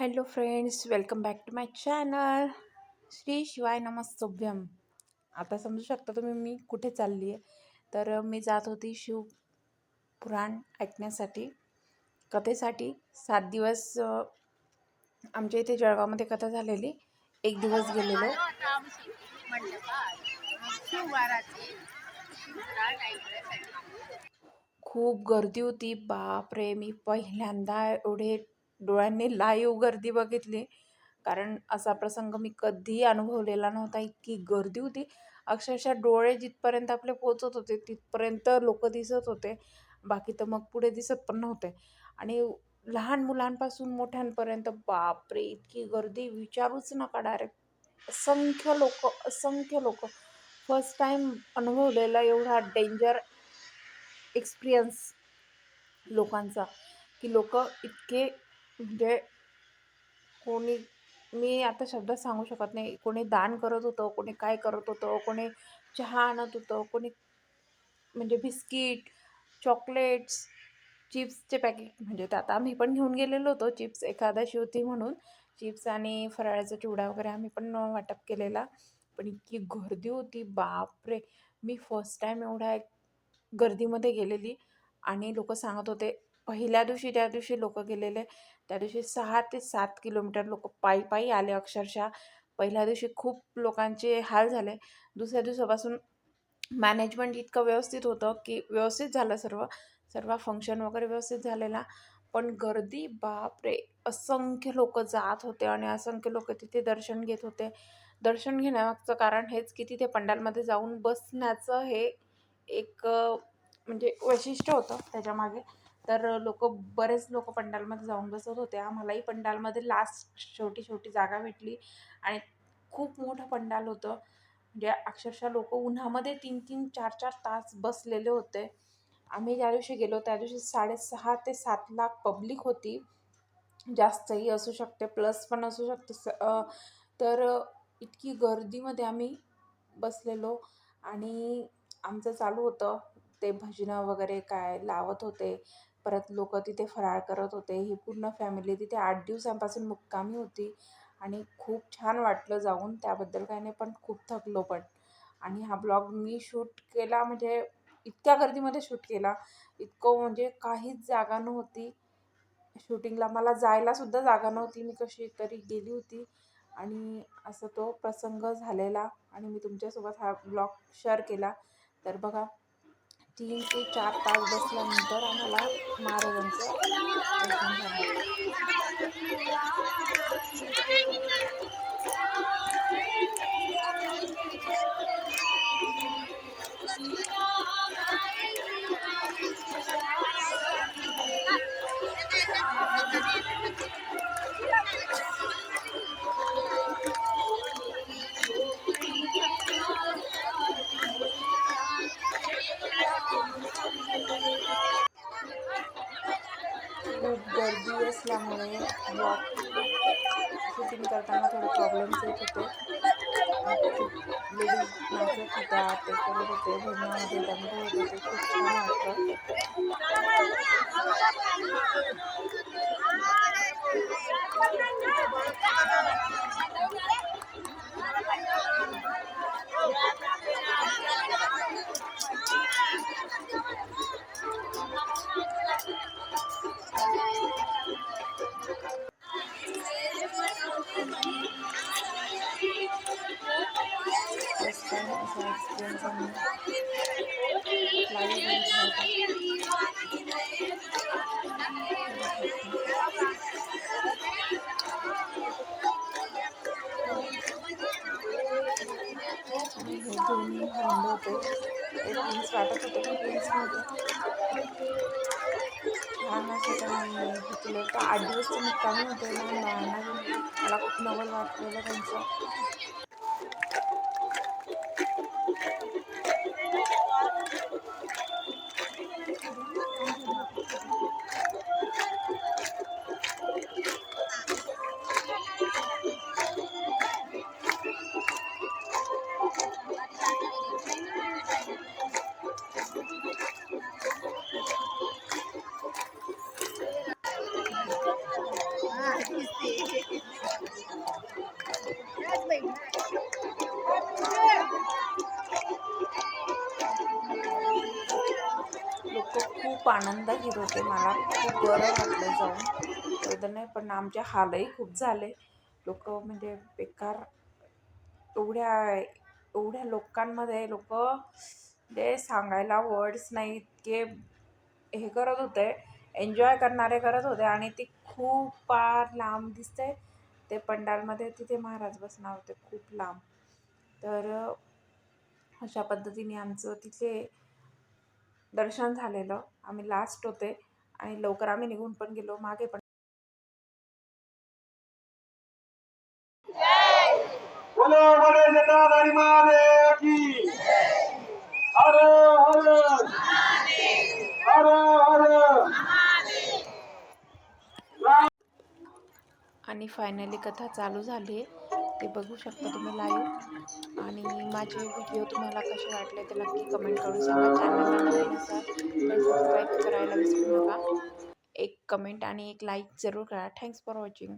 Hello friends welcome back to my channel Shri Shivay नमस्तुभ्यम. आता समजू शकता तुम्ही मी कुठे चालली आहे? तर मी जात होती शिव पुराण ऐकण्यासाठी कथेसाठी. सात दिवस आमच्या इथे जळगावमध्ये कथा झालेली. एक दिवस गेलेलो. खूप गर्दी होती. बापरे मी पहिल्यांदा एवढे डोळ्यांनी लाईव गर्दी बघितली. कारण असा प्रसंग मी कधीही अनुभवलेला नव्हता. इतकी गर्दी होती. अक्षरशः डोळे जिथपर्यंत आपले पोचत होते तिथपर्यंत लोक दिसत होते. बाकी तर मग पुढे दिसत पण नव्हते. आणि लहान मुलांपासून मोठ्यांपर्यंत बापरे! इतकी गर्दी विचारूच नका डायरेक्ट असंख्य लोक असंख्य लोक फर्स्ट टाईम अनुभवलेला एवढा डेंजर एक्सपिरियन्स लोकांचा. की लोक इतके म्हणजे कोणी मी आता शब्दात सांगू शकत नाही. कोणी दान करत होतं कोणी काय करत होतं कोणी चहा आणत होतं कोणी म्हणजे बिस्किट चॉकलेट्स चिप्सचे पॅकेट. म्हणजे ते आता आम्ही पण घेऊन गेलेलो होतो चिप्स एकादशी होती म्हणून. चिप्स आणि फराळाचा चिवडा वगैरे आम्ही पण वाटप केलेला. पण इतकी गर्दी होती बापरे! मी फर्स्ट टाईम एवढ्या गर्दीमध्ये गेलेली. आणि लोक सांगत होते पहिल्या दिवशी ज्या दिवशी लोक गेलेले. त्या दिवशी सहा ते सात किलोमीटर लोक पायी पायी आले अक्षरशः. पहिल्या दिवशी खूप लोकांचे हाल झाले. दुसऱ्या दिवसापासून मॅनेजमेंट इतकं व्यवस्थित होतं की व्यवस्थित झालं सर्व. सर्व फंक्शन वगैरे व्यवस्थित झालेला. पण गर्दी बापरे! असंख्य लोक जात होते आणि असंख्य लोक तिथे दर्शन घेत होते. दर्शन घेण्यामागचं कारण हेच की तिथे पंडालमध्ये जाऊन बसण्याचं हे एक म्हणजे वैशिष्ट्य होतं त्याच्यामागे. तर लोक बरेच लोक पंडालमध्ये जाऊन बसत होते. आम्हालाही पंडालमध्ये लास्ट शेवटी शेवटी जागा भेटली. आणि खूप मोठं पंडाल होतं. म्हणजे अक्षरशः लोक उन्हामध्ये तीन तीन चार चार तास बसलेले होते. आम्ही ज्या दिवशी गेलो त्या दिवशी साडेसहा ते सात लाख पब्लिक होती. जास्तही असू शकते प्लस पण असू शकते. स तर इतकी गर्दीमध्ये आम्ही बसलेलो आणि आमचं चालू होतं. ते भजनं वगैरे काय लावत होते. परत लोक तिथे फराळ करत होते. ही पूर्ण फॅमिली तिथे आठ दिवसांपासून मुक्कामी होती आणि खूप छान वाटलं जाऊन. त्याबद्दल काही नाही पण खूप थकलो पण. आणि हा ब्लॉग मी शूट केला म्हणजे इतक्या गर्दीमध्ये शूट केला. इतकं म्हणजे काहीच जागा नव्हती. शूटिंगला मला जायलासुद्धा जागा नव्हती. मी कशी तरी गेली होती आणि असं तो प्रसंग झालेला आणि मी तुमच्यासोबत हा ब्लॉग शेअर केला. तर बघा तीन ते चार तास बसल्यानंतर आम्हाला महाराजांचं असल्यामुळे ब्लॉग शूटिंग करताना थोडे प्रॉब्लेम्स येत होते लेडीज नाचत होत्या ते करत होते भजनामध्ये दंग होत होते खूप छान वाटलं एक्सपिरियन्स आम्ही लाईव्ह बघितला होता आणि हे दोन भांड होते ते प्रिन्स वाटत होते पण प्रिन्स नव्हते छान असं त्यांनी हे केलं होतं आठ दिवस ते मुक्कामी होते लहान बाळांना घेऊन. मला खूप नवल वाटलेलं त्यांचं Thank you. आनंद घेत होते मला. खूप बरं वाटलं जाऊन. एवढं नाही पण आमचे हालही खूप झाले. लोक म्हणजे बेकार. एवढ्या एवढ्या लोकांमध्ये लोक जे सांगायला वर्ड्स नाही इतके हे करत होते. एन्जॉय करणारे करत होते. आणि ती खूप फार लांब दिसते. ते पंडालमध्ये तिथे महाराज बसणार होते. खूप लांब. तर अशा पद्धतीने आमचं तिथे दर्शन झालेलं. आम्ही लास्ट होते आणि लवकर आम्ही निघून पण गेलो. मागे पण बोलो बोले जटाधारी महादेव की. हर हर हर हर. आणि फायनली कथा चालू झाली ते बघू शकता तुम्ही लाईव्ह माझे व्हिडिओ तुम्हाला कसे वाटले ते नक्की कमेंट करून सांगा. चॅनलला नवीन असाल तर सबस्क्राईब करायला विसरू नका. एक कमेंट आणि एक लाईक जरूर करा. Thanks for watching